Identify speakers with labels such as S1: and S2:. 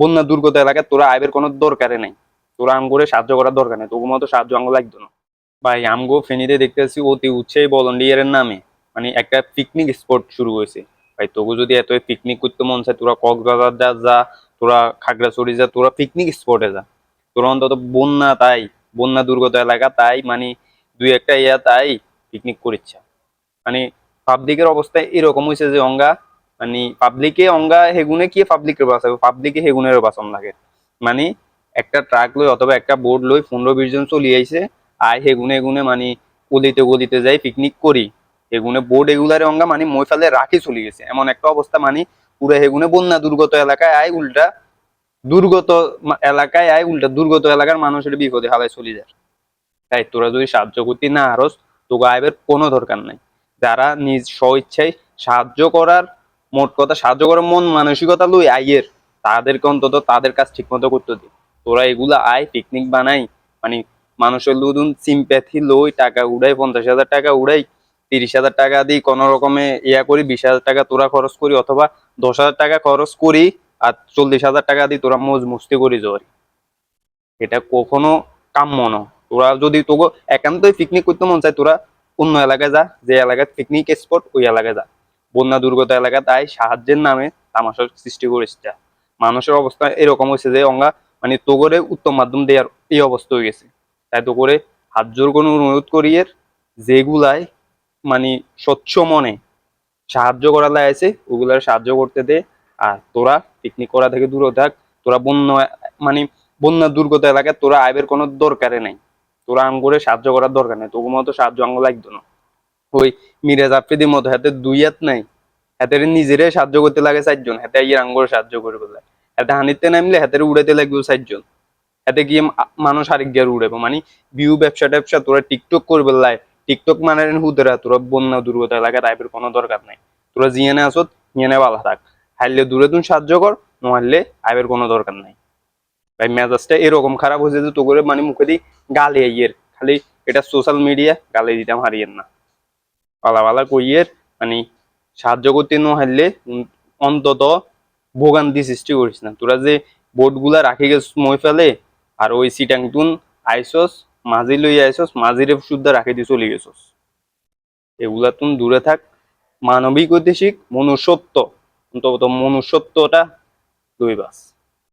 S1: বন্যা দুর্গত এলাকায় তোরা আইবের কোনো দরকারে নাই। তোরা আমগরে সাহায্য করার দরকার নেই। তোকে মতো সাহায্য আঙ্গ লাগতো না। ভাই, আমগো ফেনীতে দেখতেছি অতি উৎসাহী ভলেন্টিয়ারের নামে মানে একটা পিকনিক স্পট শুরু হয়েছে। ভাই তোকে যদি এত পিকনিক করতে মন চায়, তোরা কক্সবাজার যা যা, তোরা খাগড়াছড়ি যা, তোরা পিকনিক স্পটে যা। তোরা অন্তত বন্যা তাই, বন্যা দুর্গত এলাকা তাই মানে দুই একটা ইয়া তাই পিকনিক করিচ্ছে। মানে পাবলিকের অবস্থা এরকম হয়েছে যে, অঙ্গা মানে পাবলিকে অঙ্গা হেগুনে কি পাবলিকের বাঁচাবে পাবলিকে হেগুনের বাসন লাগে মানে একটা ট্রাক লই অথবা একটা বোর্ড লই পনেরো বিশ জন চলি আইছে, আয় হেগুনে হেগুনে মানে গলিতে গলিতে যাই পিকনিক করি। হেগুনে বোর্ড এগুলারে অঙ্গা মানে মই ফেলে রাখি চলে গেছে। এমন একটা অবস্থা মানে পুরো হেগুনে বন্যা দুর্গত এলাকায় আয় উল্টা দুর্গত এলাকায় আয় উল্টা দুর্গত এলাকার মানুষের বিপদে হালায় চলে যায়। তাই তোরা যদি সাহায্য করতে না আরস তোকে আইবের কোনো দরকার নাই। যারা নিজ স্ব ইচ্ছায় সাহায্য করার মোট কথা সাহায্য করে মন মানসিকতা লই আইয়ের। তাদেরকে অন্তত তাদের কাজ ঠিক মতো করতে দি। তোরা এগুলা আয় পিকনিক বানাই মানে মানুষের লুদুন সিম্প্যাথি লই, টাকা উড়াই, পঞ্চাশ হাজার টাকা উড়াই, তিরিশ হাজার টাকা দিই কোনো রকমে ইয়া করি, বিশ হাজার টাকা তোরা খরচ করি, অথবা দশ হাজার টাকা খরচ করি আর চল্লিশ হাজার টাকা দিই তোরা মোজ মস্তি করি জরি। এটা কখনো কাম্য না তোরা যদি তোকে একান্তই পিকনিক করতে মন চায়, তোরা অন্য এলাকায় যা, যে এলাকায় পিকনিক স্পট ওই এলাকায় যা। বন্যা দুর্গত এলাকা, তাই সাহায্যের নামে তামাশার সৃষ্টি করেছে। মানুষের অবস্থা এরকম হয়েছে যে অঙ্গা মানে তোগরে উত্তম মাধ্যম দেওয়ার এই অবস্থা হয়ে গেছে। তাই তো করে হাত জোর কোনো অনুরোধ করিয়ে যেগুলাই মানে স্বচ্ছ মনে সাহায্য করা আছে ওগুলার সাহায্য করতে দে আর তোরা পিকনিক করা থেকে দূরে থাক। তোরা বন্য মানে বন্যা দুর্গত এলাকায় তোরা আইবের কোনো দরকারে নাই। তোরা আম করে সাহায্য করার দরকার নেই। তবু মতো সাহায্য আঙ্গ লাগতো না। ওই মিরাজ আফ্রিদির মতো, হাতে দুই হাত নাই। হাতের নিজেরে সাহায্য করতে লাগে চারজন, হাতে ইয়ে আঙ্গুরে সাহায্য করে বলে। হাতে হানিতে নামলে হাতের উড়াইতে লাগবে চারজন। হাতে গিয়ে মানুষ আরেক গিয়ে উড়াবো মানে বিউ ব্যবসা ট্যাবসা, তোরা টিকটক করবে লাই। টিকটক মানে হুদেরা, তোরা বন্যা দুর্গত এলাকায় আইবের কোনো দরকার নাই। তোরা জিয়ানে আসত, জিয়ানে ভালো থাক। হারলে দূরে তুন সাহায্য কর, নহারলে আইবের কোনো দরকার নাই। ভাই, মেজাজটা এরকম খারাপ হয়েছে যে তো করে মানে মুখে দিয়ে গালি খালি এটা সোশ্যাল মিডিয়া গালি দিতাম হারিয়েন না। পালা পালা কইয়ের মানে সাহায্য করতে হারলে অন্তত ভোগান্তি সৃষ্টি করিস না। তোরা যে বোটগুলা রাখি গেছ মই ফেলে আর ওই সিটাং তুন আইসস, মাঝি লই আইসস, মাঝিরে শুদ্ধ রাখি দিয়ে চলে গেছস। এগুলা তুন দূরে থাক। মানবিক ঐতিহাসিক মনুষ্যত্ব, অন্তত মনুষ্যত্বটা দুই বাস